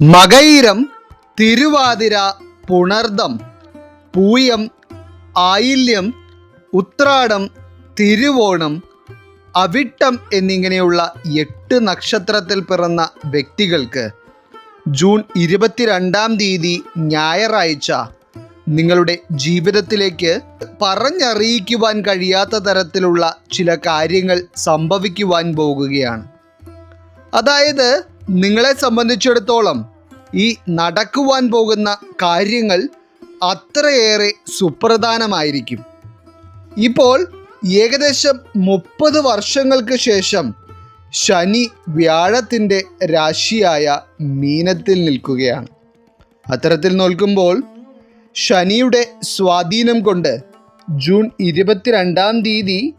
മകയിരം തിരുവാതിര പുണർദം പൂയം ആയില്യം ഉത്രാടം തിരുവോണം അവിട്ടം എന്നിങ്ങനെയുള്ള എട്ട് നക്ഷത്രത്തിൽ പിറന്ന വ്യക്തികൾക്ക് ജൂൺ ഇരുപത്തിരണ്ടാം തീയതി ഞായറാഴ്ച നിങ്ങളുടെ ജീവിതത്തിലേക്ക് പറഞ്ഞറിയിക്കുവാൻ കഴിയാത്ത തരത്തിലുള്ള ചില കാര്യങ്ങൾ സംഭവിക്കുവാൻ പോകുകയാണ്. അതായത് നിങ്ങളെ സംബന്ധിച്ചിടത്തോളം ഈ നടക്കുവാൻ പോകുന്ന കാര്യങ്ങൾ അത്രയേറെ സുപ്രധാനമായിരിക്കും. ഇപ്പോൾ ഏകദേശം മുപ്പത് വർഷങ്ങൾക്ക് ശേഷം ശനി വ്യാഴത്തിന്റെ രാശിയായ മീനത്തിൽ നിൽക്കുകയാണ്. അത്തരത്തിൽ നോക്കുമ്പോൾ ശനിയുടെ സ്വാധീനം കൊണ്ട് ജൂൺ ഇരുപത്തിരണ്ടാം തീയതി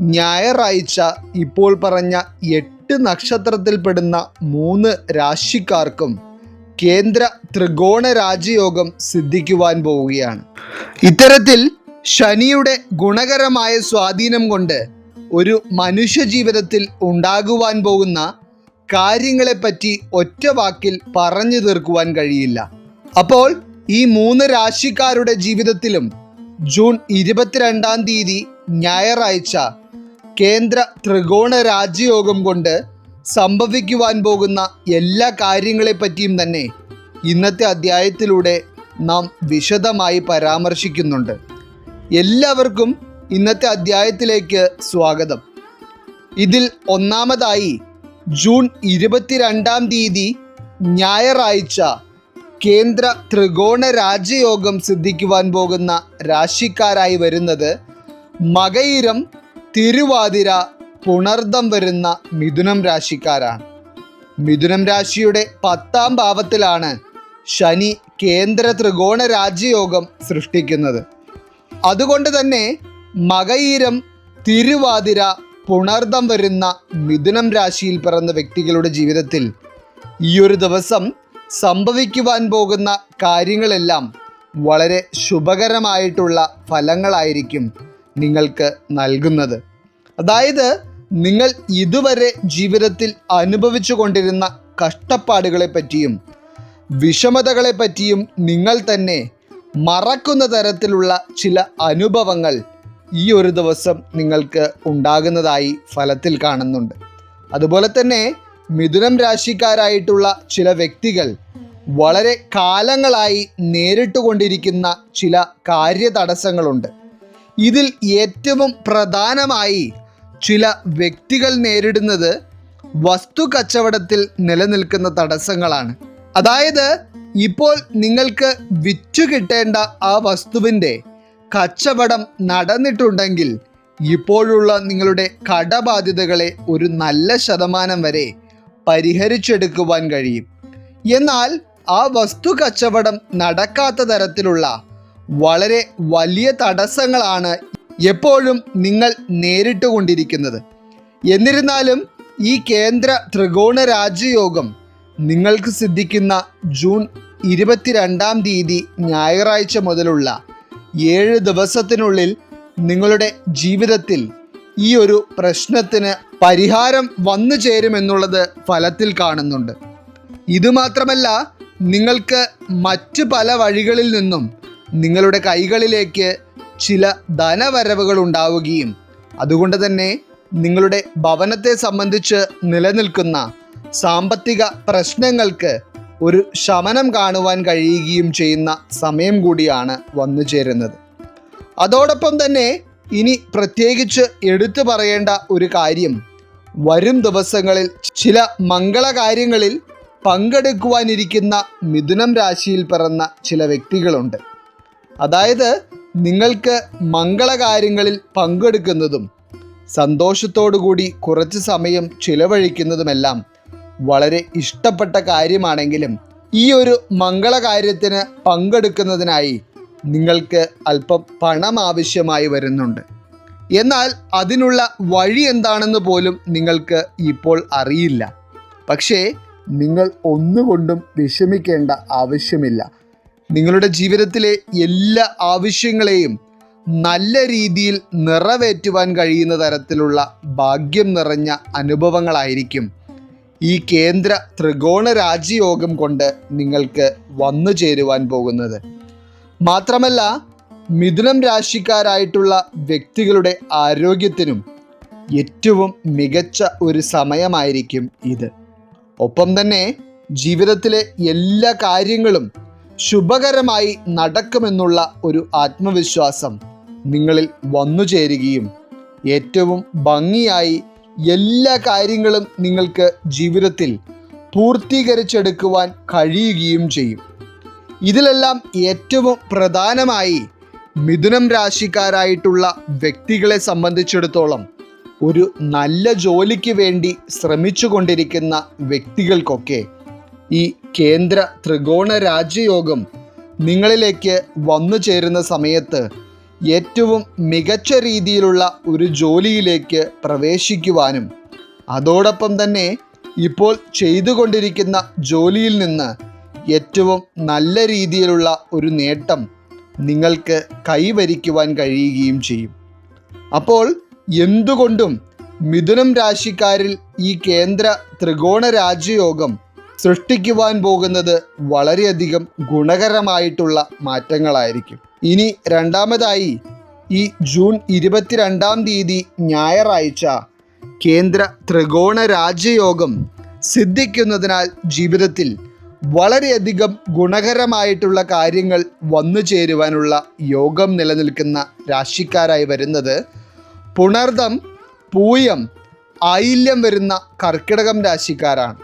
ഞായറാഴ്ച ഇപ്പോൾ പറഞ്ഞ എട്ട് നക്ഷത്രത്തിൽപ്പെടുന്ന മൂന്ന് രാശിക്കാർക്കും കേന്ദ്ര ത്രികോണ രാജയോഗം സിദ്ധിക്കുവാൻ പോവുകയാണ്. ഇത്തരത്തിൽ ശനിയുടെ ഗുണകരമായ സ്വാധീനം കൊണ്ട് ഒരു മനുഷ്യ ജീവിതത്തിൽ ഉണ്ടാകുവാൻ പോകുന്ന കാര്യങ്ങളെപ്പറ്റി ഒറ്റ വാക്കിൽ പറഞ്ഞു തീർക്കുവാൻ കഴിയില്ല. അപ്പോൾ ഈ മൂന്ന് രാശിക്കാരുടെ ജീവിതത്തിലും ജൂൺ ഇരുപത്തിരണ്ടാം തീയതി ഞായറാഴ്ച കേന്ദ്ര ത്രികോണ രാജ്യയോഗം കൊണ്ട് സംഭവിക്കുവാൻ പോകുന്ന എല്ലാ കാര്യങ്ങളെപ്പറ്റിയും തന്നെ ഇന്നത്തെ അധ്യായത്തിലൂടെ നാം വിശദമായി പരാമർശിക്കുന്നുണ്ട്. എല്ലാവർക്കും ഇന്നത്തെ അധ്യായത്തിലേക്ക് സ്വാഗതം. ഇതിൽ ഒന്നാമതായി ജൂൺ ഇരുപത്തിരണ്ടാം തീയതി ഞായറാഴ്ച കേന്ദ്ര ത്രികോണ രാജ്യയോഗം സിദ്ധിക്കുവാൻ പോകുന്ന രാശിക്കാരായി വരുന്നത് മകയിരം തിരുവാതിര പുണർദം വരുന്ന മിഥുനം രാശിക്കാരാണ്. മിഥുനം രാശിയുടെ പത്താം ഭാവത്തിലാണ് ശനി കേന്ദ്ര ത്രികോണ രാജ്യയോഗം സൃഷ്ടിക്കുന്നത്. അതുകൊണ്ട് തന്നെ മകയിരം തിരുവാതിര പുണർദം വരുന്ന മിഥുനം രാശിയിൽ പിറന്ന വ്യക്തികളുടെ ജീവിതത്തിൽ ഈ ഒരു ദിവസം സംഭവിക്കുവാൻ പോകുന്ന കാര്യങ്ങളെല്ലാം വളരെ ശുഭകരമായിട്ടുള്ള ഫലങ്ങളായിരിക്കും നിങ്ങൾക്ക് നൽകുന്നത്. അതായത് നിങ്ങൾ ഇതുവരെ ജീവിതത്തിൽ അനുഭവിച്ചു കൊണ്ടിരുന്ന കഷ്ടപ്പാടുകളെ പറ്റിയും വിഷമതകളെ പറ്റിയും നിങ്ങൾ തന്നെ മറക്കുന്ന തരത്തിലുള്ള ചില അനുഭവങ്ങൾ ഈ ഒരു ദിവസം നിങ്ങൾക്ക് ഉണ്ടാകുന്നതായി ഫലത്തിൽ കാണുന്നുണ്ട്. അതുപോലെ തന്നെ മിഥുനം രാശിക്കാരായിട്ടുള്ള ചില വ്യക്തികൾ വളരെ കാലങ്ങളായി നേരിട്ടുകൊണ്ടിരിക്കുന്ന ചില കാര്യതടസ്സങ്ങളുണ്ട്. ഇതിൽ ഏറ്റവും പ്രധാനമായി ചില വ്യക്തികൾ നേരിടുന്നത് വസ്തു കച്ചവടത്തിൽ നിലനിൽക്കുന്ന തടസ്സങ്ങളാണ്. അതായത് ഇപ്പോൾ നിങ്ങൾക്ക് വിറ്റു കിട്ടേണ്ട ആ വസ്തുവിന്റെ കച്ചവടം നടന്നിട്ടുണ്ടെങ്കിൽ ഇപ്പോഴുള്ള നിങ്ങളുടെ കടബാധ്യതകളെ ഒരു നല്ല ശതമാനം വരെ പരിഹരിച്ചെടുക്കുവാൻ കഴിയും. എന്നാൽ ആ വസ്തു കച്ചവടം നടക്കാത്ത തരത്തിലുള്ള വളരെ വലിയ തടസ്സങ്ങളാണ് എപ്പോഴും നിങ്ങൾ നേരിട്ടുകൊണ്ടിരിക്കുന്നത്. എന്നിരുന്നാലും ഈ കേന്ദ്ര ത്രികോണ രാജ്യയോഗം നിങ്ങൾക്ക് സിദ്ധിക്കുന്ന ജൂൺ ഇരുപത്തിരണ്ടാം തീയതി ഞായറാഴ്ച മുതലുള്ള ഏഴ് ദിവസത്തിനുള്ളിൽ നിങ്ങളുടെ ജീവിതത്തിൽ ഈ ഒരു പ്രശ്നത്തിന് പരിഹാരം വന്നു ചേരുമെന്നുള്ളത് ഫലത്തിൽ കാണുന്നുണ്ട്. ഇതുമാത്രമല്ല നിങ്ങൾക്ക് മറ്റ് പല വഴികളിൽ നിന്നും നിങ്ങളുടെ കൈകളിലേക്ക് ചില ധനവരവുകൾ ഉണ്ടാവുകയും അതുകൊണ്ട് തന്നെ നിങ്ങളുടെ ഭവനത്തെ സംബന്ധിച്ച് നിലനിൽക്കുന്ന സാമ്പത്തിക പ്രശ്നങ്ങൾക്ക് ഒരു ശമനം കാണുവാൻ കഴിയുകയും ചെയ്യുന്ന സമയം കൂടിയാണ് വന്നു ചേരുന്നത്. അതോടൊപ്പം തന്നെ ഇനി പ്രത്യേകിച്ച് എടുത്തു പറയേണ്ട ഒരു കാര്യം വരും ദിവസങ്ങളിൽ ചില മംഗളകാര്യങ്ങളിൽ പങ്കെടുക്കുവാനിരിക്കുന്ന മിഥുനം രാശിയിൽ പിറന്ന ചില വ്യക്തികളുണ്ട്. അതായത് നിങ്ങൾക്ക് മംഗളകാര്യങ്ങളിൽ പങ്കെടുക്കുന്നതും സന്തോഷത്തോടുകൂടി കുറച്ച് സമയം ചിലവഴിക്കുന്നതുമെല്ലാം വളരെ ഇഷ്ടപ്പെട്ട കാര്യമാണെങ്കിലും ഈ ഒരു മംഗളകാര്യത്തിന് പങ്കെടുക്കുന്നതിനായി നിങ്ങൾക്ക് അല്പം പണം ആവശ്യമായി വരുന്നുണ്ട്. എന്നാൽ അതിനുള്ള വഴി എന്താണെന്ന് പോലും നിങ്ങൾക്ക് ഇപ്പോൾ അറിയില്ല. പക്ഷേ നിങ്ങൾ ഒന്നുകൊണ്ടും വിഷമിക്കേണ്ട ആവശ്യമില്ല. നിങ്ങളുടെ ജീവിതത്തിലെ എല്ലാ ആവശ്യങ്ങളെയും നല്ല രീതിയിൽ നിറവേറ്റുവാൻ കഴിയുന്ന തരത്തിലുള്ള ഭാഗ്യം നിറഞ്ഞ അനുഭവങ്ങളായിരിക്കും ഈ കേന്ദ്ര ത്രികോണ രാജ്യയോഗം കൊണ്ട് നിങ്ങൾക്ക് വന്നു ചേരുവാൻ പോകുന്നത്. മാത്രമല്ല മിഥുനം രാശിക്കാരായിട്ടുള്ള വ്യക്തികളുടെ ആരോഗ്യത്തിനും ഏറ്റവും മികച്ച ഒരു സമയമായിരിക്കും ഇത്. ഒപ്പം തന്നെ ജീവിതത്തിലെ എല്ലാ കാര്യങ്ങളും ശുഭകരമായി നടക്കുമെന്നുള്ള ഒരു ആത്മവിശ്വാസം നിങ്ങളിൽ വന്നു ചേരുകയും ഏറ്റവും ഭംഗിയായി എല്ലാ കാര്യങ്ങളും നിങ്ങൾക്ക് ജീവിതത്തിൽ പൂർത്തീകരിച്ചെടുക്കുവാൻ കഴിയുകയും ചെയ്യും. ഇതിലെല്ലാം ഏറ്റവും പ്രധാനമായി മിഥുനം രാശിക്കാരായിട്ടുള്ള വ്യക്തികളെ സംബന്ധിച്ചിടത്തോളം ഒരു നല്ല ജോലിക്ക് വേണ്ടി ശ്രമിച്ചു കൊണ്ടിരിക്കുന്ന വ്യക്തികൾക്കൊക്കെ ഈ കേന്ദ്ര ത്രികോണ രാജ്യയോഗം നിങ്ങളിലേക്ക് വന്നു ചേരുന്ന സമയത്ത് ഏറ്റവും മികച്ച രീതിയിലുള്ള ഒരു ജോലിയിലേക്ക് പ്രവേശിക്കുവാനും അതോടൊപ്പം തന്നെ ഇപ്പോൾ ചെയ്തുകൊണ്ടിരിക്കുന്ന ജോലിയിൽ നിന്ന് ഏറ്റവും നല്ല രീതിയിലുള്ള ഒരു നേട്ടം നിങ്ങൾക്ക് കൈവരിക്കുവാൻ കഴിയുകയും ചെയ്യും. അപ്പോൾ എന്തുകൊണ്ടും മിഥുനം രാശിക്കാരിൽ ഈ കേന്ദ്ര ത്രികോണ രാജ്യയോഗം സൃഷ്ടിക്കുവാൻ പോകുന്നത് വളരെയധികം ഗുണകരമായിട്ടുള്ള മാറ്റങ്ങളായിരിക്കും. ഇനി രണ്ടാമതായി ഈ ജൂൺ ഇരുപത്തിരണ്ടാം തീയതി ഞായറാഴ്ച കേന്ദ്ര ത്രികോണ രാജ്യയോഗം സിദ്ധിക്കുന്നതിനാൽ ജീവിതത്തിൽ വളരെയധികം ഗുണകരമായിട്ടുള്ള കാര്യങ്ങൾ വന്നു ചേരുവാനുള്ള യോഗം നിലനിൽക്കുന്ന രാശിക്കാരായി വരുന്നത് പുണർദം പൂയം ആയില്യം വരുന്ന കർക്കിടകം രാശിക്കാരാണ്.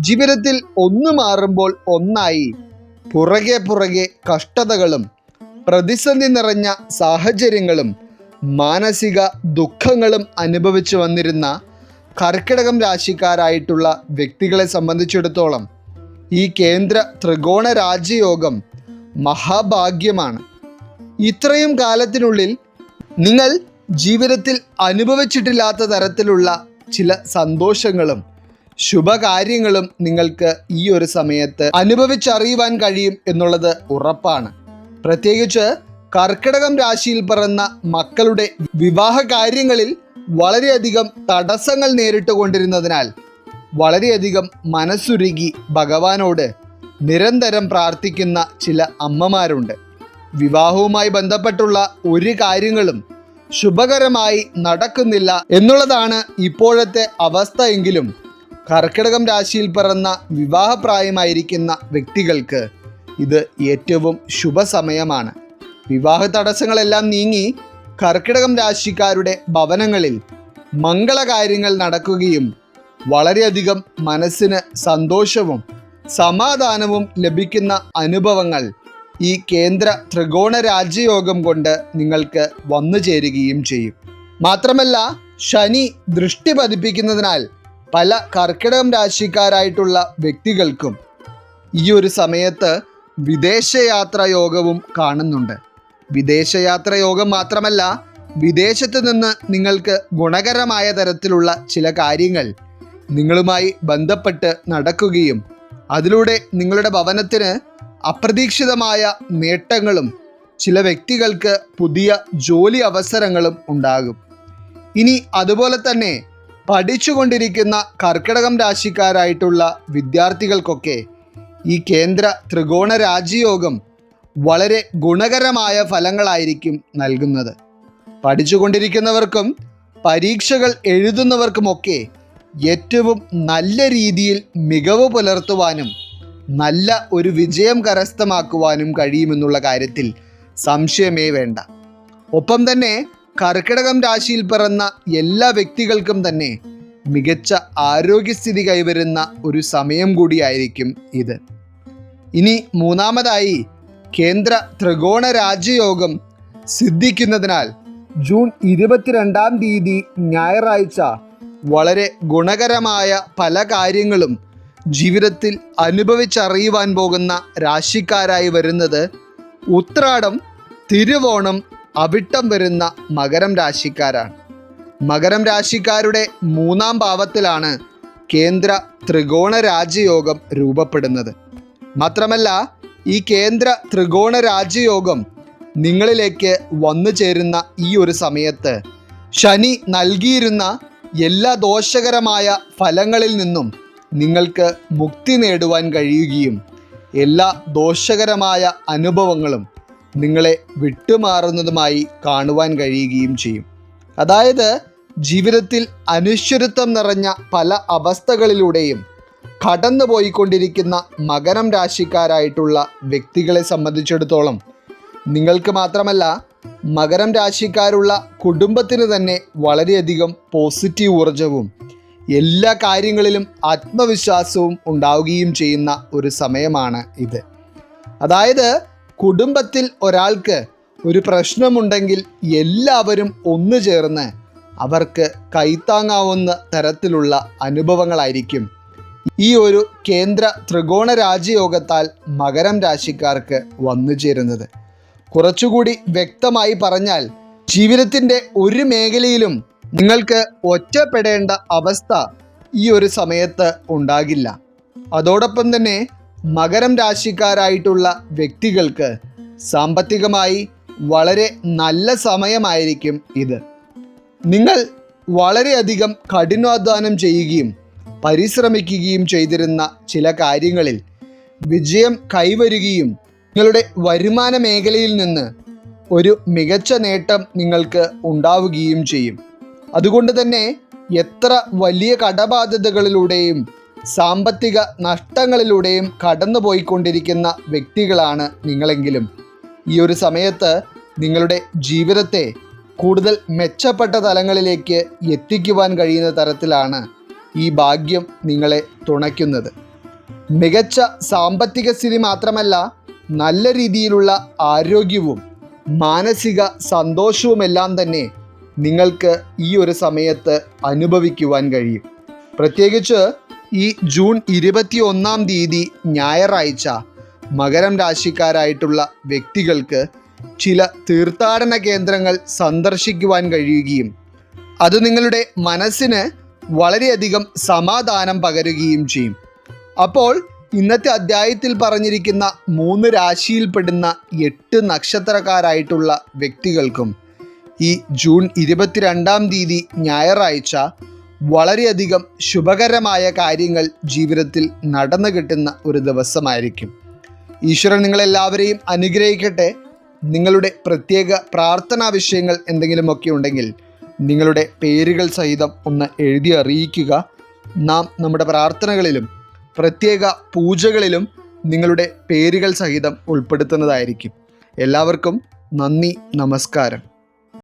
ജീവിതത്തിൽ ഒന്ന് മാറുമ്പോൾ ഒന്നായി. പുറകെ പുറകെ കഷ്ടതകളും പ്രതിസന്ധി നിറഞ്ഞ സാഹചര്യങ്ങളും മാനസിക ദുഃഖങ്ങളും അനുഭവിച്ചു വന്നിരുന്ന കർക്കിടകം രാശിക്കാരായിട്ടുള്ള വ്യക്തികളെ സംബന്ധിച്ചിടത്തോളം ഈ കേന്ദ്ര ത്രികോണ രാജ്യയോഗം മഹാഭാഗ്യമാണ്. ഇത്രയും കാലത്തിനുള്ളിൽ നിങ്ങൾ ജീവിതത്തിൽ അനുഭവിച്ചിട്ടില്ലാത്ത തരത്തിലുള്ള ചില സന്തോഷങ്ങളും ശുഭകാര്യങ്ങളും നിങ്ങൾക്ക് ഈ ഒരു സമയത്ത് അനുഭവിച്ചറിയുവാൻ കഴിയും എന്നുള്ളത് ഉറപ്പാണ്. പ്രത്യേകിച്ച് കർക്കിടകം രാശിയിൽ പിറന്ന മക്കളുടെ വിവാഹ കാര്യങ്ങളിൽ വളരെയധികം തടസ്സങ്ങൾ നേരിട്ട് കൊണ്ടിരുന്നതിനാൽ വളരെയധികം മനസ്സുരുകി ഭഗവാനോട് നിരന്തരം പ്രാർത്ഥിക്കുന്ന ചില അമ്മമാരുണ്ട്. വിവാഹവുമായി ബന്ധപ്പെട്ടുള്ള ഒരു കാര്യങ്ങളും ശുഭകരമായി നടക്കുന്നില്ല എന്നുള്ളതാണ് ഇപ്പോഴത്തെ അവസ്ഥ എങ്കിലും കർക്കിടകം രാശിയിൽ പിറന്ന വിവാഹപ്രായമായിരിക്കുന്ന വ്യക്തികൾക്ക് ഇത് ഏറ്റവും ശുഭസമയമാണ്. വിവാഹ തടസ്സങ്ങളെല്ലാം നീങ്ങി കർക്കിടകം രാശിക്കാരുടെ ഭവനങ്ങളിൽ മംഗളകാര്യങ്ങൾ നടക്കുകയും വളരെയധികം മനസ്സിന് സന്തോഷവും സമാധാനവും ലഭിക്കുന്ന അനുഭവങ്ങൾ ഈ കേന്ദ്ര ത്രികോണ രാജ്യയോഗം കൊണ്ട് നിങ്ങൾക്ക് വന്നു ചേരുകയും ചെയ്യും. മാത്രമല്ല ശനി ദൃഷ്ടി പതിപ്പിക്കുന്നതിനാൽ പല കർക്കിടകം രാശിക്കാരായിട്ടുള്ള വ്യക്തികൾക്കും ഈ ഒരു സമയത്ത് വിദേശയാത്ര യോഗവും കാണുന്നുണ്ട്. വിദേശയാത്ര യോഗം മാത്രമല്ല വിദേശത്ത് നിന്ന് നിങ്ങൾക്ക് ഗുണകരമായ തരത്തിലുള്ള ചില കാര്യങ്ങൾ നിങ്ങളുമായി ബന്ധപ്പെട്ട് നടക്കുകയും അതിലൂടെ നിങ്ങളുടെ ഭവനത്തിന് അപ്രതീക്ഷിതമായ നേട്ടങ്ങളും ചില വ്യക്തികൾക്ക് പുതിയ ജോലി അവസരങ്ങളും ഉണ്ടാകും. ഇനി അതുപോലെ തന്നെ പഠിച്ചുകൊണ്ടിരിക്കുന്ന കർക്കിടകം രാശിക്കാരായിട്ടുള്ള വിദ്യാർത്ഥികൾക്കൊക്കെ ഈ കേന്ദ്ര ത്രികോണ രാജ്യയോഗം വളരെ ഗുണകരമായ ഫലങ്ങളായിരിക്കും നൽകുന്നത്. പഠിച്ചുകൊണ്ടിരിക്കുന്നവർക്കും പരീക്ഷകൾ എഴുതുന്നവർക്കുമൊക്കെ ഏറ്റവും നല്ല രീതിയിൽ മികവ് പുലർത്തുവാനും നല്ല ഒരു വിജയം കരസ്ഥമാക്കുവാനും കഴിയുമെന്നുള്ള കാര്യത്തിൽ സംശയമേ വേണ്ട. ഒപ്പം തന്നെ കർക്കിടകം രാശിയിൽ പിറന്ന എല്ലാ വ്യക്തികൾക്കും തന്നെ മികച്ച ആരോഗ്യസ്ഥിതി കൈവരുന്ന ഒരു സമയം കൂടിയായിരിക്കും ഇത്. ഇനി മൂന്നാമതായി കേന്ദ്ര ത്രികോണ രാജ്യയോഗം സിദ്ധിക്കുന്നതിനാൽ ജൂൺ ഇരുപത്തിരണ്ടാം തീയതി ഞായറാഴ്ച വളരെ ഗുണകരമായ പല കാര്യങ്ങളും ജീവിതത്തിൽ അനുഭവിച്ചറിയുവാൻ പോകുന്ന രാശിക്കാരായി വരുന്നത് ഉത്രാടം തിരുവോണം അവിട്ടം വരുന്ന മകരം രാശിക്കാരാണ്. മകരം രാശിക്കാരുടെ മൂന്നാം ഭാവത്തിലാണ് കേന്ദ്ര ത്രികോണ രാജ്യയോഗം രൂപപ്പെടുന്നത്. മാത്രമല്ല ഈ കേന്ദ്ര ത്രികോണ രാജ്യയോഗം നിങ്ങളിലേക്ക് വന്നു ചേരുന്ന ഈ ഒരു സമയത്ത് ശനി നൽകിയിരുന്ന എല്ലാ ദോഷകരമായ ഫലങ്ങളിൽ നിന്നും നിങ്ങൾക്ക് മുക്തി നേടുവാൻ കഴിയുകയും എല്ലാ ദോഷകരമായ അനുഭവങ്ങളും നിങ്ങളെ വിട്ടുമാറുന്നതുമായി കാണുവാൻ കഴിയുകയും ചെയ്യും. അതായത് ജീവിതത്തിൽ അനിശ്ചിതത്വം നിറഞ്ഞ പല അവസ്ഥകളിലൂടെയും കടന്നു പോയിക്കൊണ്ടിരിക്കുന്ന മകരം രാശിക്കാരായിട്ടുള്ള വ്യക്തികളെ സംബന്ധിച്ചിടത്തോളം നിങ്ങൾക്ക് മാത്രമല്ല മകരം രാശിക്കാരുള്ള കുടുംബത്തിന് തന്നെ വളരെയധികം പോസിറ്റീവ് ഊർജവും എല്ലാ കാര്യങ്ങളിലും ആത്മവിശ്വാസവും ഉണ്ടാവുകയും ചെയ്യുന്ന ഒരു സമയമാണ് ഇത്. അതായത് കുടുംബത്തിൽ ഒരാൾക്ക് ഒരു പ്രശ്നമുണ്ടെങ്കിൽ എല്ലാവരും ഒന്നു ചേർന്ന് അവർക്ക് കൈത്താങ്ങാവുന്ന തരത്തിലുള്ള അനുഭവങ്ങളായിരിക്കും. ഈ ഒരു കേന്ദ്ര ത്രികോണ രാജയോഗത്താൽ മകരം രാശിക്കാർക്ക് വന്നു ചേരുന്നത്. കുറച്ചുകൂടി വ്യക്തമായി പറഞ്ഞാൽ ജീവിതത്തിന്റെ ഒരു മേഖലയിലും നിങ്ങൾക്ക് ഒറ്റപ്പെടേണ്ട അവസ്ഥ ഈ ഒരു സമയത്ത് ഉണ്ടാകില്ല. അതോടൊപ്പം തന്നെ മകരം രാശിക്കാരായിട്ടുള്ള വ്യക്തികൾക്ക് സാമ്പത്തികമായി വളരെ നല്ല സമയമായിരിക്കും ഇത്. നിങ്ങൾ വളരെയധികം കഠിനാധ്വാനം ചെയ്യുകയും പരിശ്രമിക്കുകയും ചെയ്തിരുന്ന ചില കാര്യങ്ങളിൽ വിജയം കൈവരുകയും നിങ്ങളുടെ വരുമാന മേഖലയിൽ നിന്ന് ഒരു മികച്ച നേട്ടം നിങ്ങൾക്ക് ഉണ്ടാവുകയും ചെയ്യും. അതുകൊണ്ട് തന്നെ എത്ര വലിയ കടബാധ്യതകളിലൂടെയും സാമ്പത്തിക നഷ്ടങ്ങളിലൂടെയും കടന്നുപോയിക്കൊണ്ടിരിക്കുന്ന വ്യക്തികളാണ് നിങ്ങളെങ്കിലും. ഈ ഒരു സമയത്ത് നിങ്ങളുടെ ജീവിതത്തെ കൂടുതൽ മെച്ചപ്പെട്ട തലങ്ങളിലേക്ക് എത്തിക്കുവാൻ കഴിയുന്ന തരത്തിലാണ് ഈ ഭാഗ്യം നിങ്ങളെ തുണയ്ക്കുന്നത്. മികച്ച സാമ്പത്തിക സ്ഥിതി മാത്രമല്ല നല്ല രീതിയിലുള്ള ആരോഗ്യവും മാനസിക സന്തോഷവുമെല്ലാം തന്നെ നിങ്ങൾക്ക് ഈ ഒരു സമയത്ത് അനുഭവിക്കുവാൻ കഴിയും. പ്രത്യേകിച്ച് ഈ ജൂൺ ഇരുപത്തി ഒന്നാം തീയതി ഞായറാഴ്ച മകരം രാശിക്കാരായിട്ടുള്ള വ്യക്തികൾക്ക് ചില തീർത്ഥാടന കേന്ദ്രങ്ങൾ സന്ദർശിക്കുവാൻ കഴിയുകയും അത് നിങ്ങളുടെ മനസ്സിന് വളരെയധികം സമാധാനം പകരുകയും ചെയ്യും. അപ്പോൾ ഇന്നത്തെ അധ്യായത്തിൽ പറഞ്ഞിരിക്കുന്ന മൂന്ന് രാശിയിൽപ്പെടുന്ന എട്ട് നക്ഷത്രക്കാരായിട്ടുള്ള വ്യക്തികൾക്കും ഈ ജൂൺ ഇരുപത്തിരണ്ടാം തീയതി ഞായറാഴ്ച വളരെയധികം ശുഭകരമായ കാര്യങ്ങൾ ജീവിതത്തിൽ നടന്നു കിട്ടുന്ന ഒരു ദിവസമായിരിക്കും. ഈശ്വരൻ നിങ്ങളെല്ലാവരെയും അനുഗ്രഹിക്കട്ടെ. നിങ്ങളുടെ പ്രത്യേക പ്രാർത്ഥനാ വിഷയങ്ങൾ എന്തെങ്കിലുമൊക്കെ ഉണ്ടെങ്കിൽ നിങ്ങളുടെ പേരുകൾ സഹിതം ഒന്ന് എഴുതി അറിയിക്കുക. നാം നമ്മുടെ പ്രാർത്ഥനകളിലും പ്രത്യേക പൂജകളിലും നിങ്ങളുടെ പേരുകൾ സഹിതം ഉൾപ്പെടുത്തുന്നതായിരിക്കും. എല്ലാവർക്കും നന്ദി നമസ്കാരം.